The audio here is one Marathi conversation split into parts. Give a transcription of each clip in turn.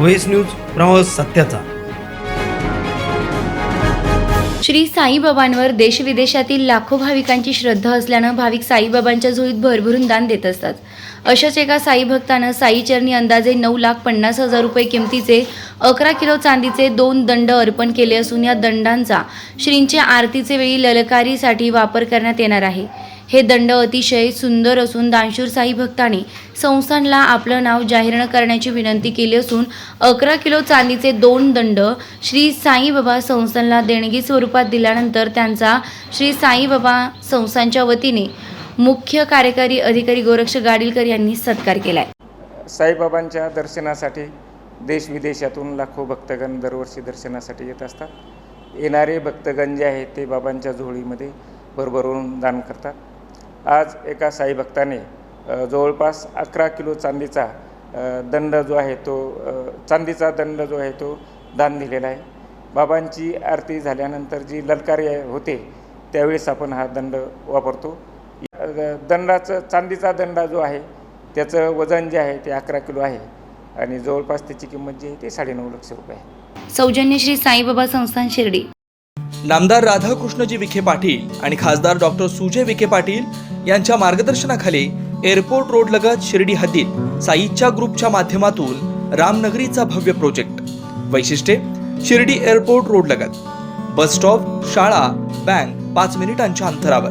व्हॉइस न्यूज प्रवास सत्याचा. श्री साईबाबांवर देशविदेशातील लाखो भाविकांची श्रद्धा असल्यानं भाविक साईबाबांच्या झोळीत भरभरून दान देत असतात. अशाच एका साई भक्तानं साईचरणी अंदाजे नऊ लाख पन्नास हजार रुपये किमतीचे अकरा किलो चांदीचे दोन दंड अर्पण केले असून या दंडांचा श्रींच्या आरतीचे वेळी ललकारीसाठी वापर करण्यात येणार आहे. हे दंड अतिशय सुंदर असून दानशूर साई भक्तांनी संस्थानला आपलं नाव जाहीर न करण्याची विनंती केली असून अकरा किलो चांदीचे दोन दंड श्री साईबाबा संस्थानला देणगी स्वरूपात दिल्यानंतर त्यांचा श्री साईबाबा संस्थानच्या वतीने मुख्य कार्यकारी अधिकारी गोरक्ष गाडीलकर यांनी सत्कार केलाय. साईबाबांच्या दर्शनासाठी देशविदेशातून लाखो भक्तगण दरवर्षी दर्शनासाठी येत असतात. येणारे भक्तगण जे आहेत ते बाबांच्या झोळीमध्ये भरभरून दान करतात. आज एका साई भक्ताने जवळपास अकरा किलो चांदीचा दंड जो आहे तो चांदीचा दंड जो आहे तो दान दिलेला आहे. बाबांची आरती झाल्यानंतर जी ललकारी होते त्यावेळेस आपण हा दंड वापरतो. दंडाचं चांदीचा दंडा जो आहे त्याचं वजन जे आहे ते अकरा किलो आहे. आणि जवळपास त्याची किंमत जी आहे ते साडेनऊ लक्ष रुपये आहे. सौजन्य श्री साईबाबा संस्थान शिर्डी. नामदार राधाकृष्णजी विखे पाटील आणि खासदार डॉक्टर सुजय विखे पाटील यांच्या मार्गदर्शनाखाली एअरपोर्ट रोड लगत शिर्डी हद्दीत साईच्या ग्रुपच्या माध्यमातून रामनगरीचा भव्य प्रोजेक्ट. वैशिष्ट्ये शिर्डी एअरपोर्ट रोड लगत. बस स्टॉप शाळा बँक पाच मिनिटांच्या अंतरावर.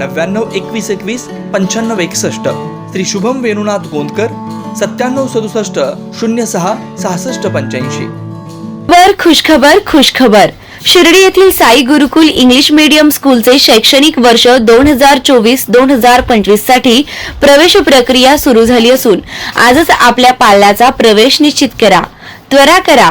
नव्याण्णव एकवीस एकवीस पंच्याण्णव एकसष्ट. श्री शुभम वेणुनाथ गोंदकर सत्त्याण्णव सदुसष्ट शून्य सहा सहासष्ट पंच्याऐंशी. वर खुशखबर खुशखबर. शिर्डी येथील साई गुरुकुल इंग्लिश मीडियम स्कूलचे शैक्षणिक वर्ष दोन हजार चोवीस दोन हजार पंचवीससाठी प्रवेश प्रक्रिया सुरू झाली असून आजच आपल्या पाल्याचा प्रवेश निश्चित करा. त्वरा करा.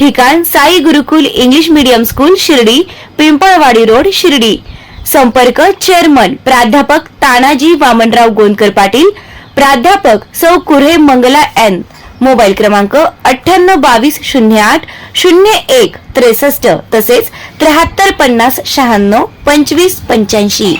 ठिकाण Sai Gurukul English medium school Shirdi Pimpalwadi road Shirdi. संपर्क चेअरमन प्राध्यापक तानाजी वामनराव गोंदकर पाटील प्राध्यापक सौ कुरे मंगला एन. मोबाईल क्रमांक अठ्ठ्याण्णव बावीस शून्य आठ शून्य एक त्रेसष्ट तसेच त्र्याहत्तर पन्नास शहाण्णव पंचवीस पंच्याऐंशी.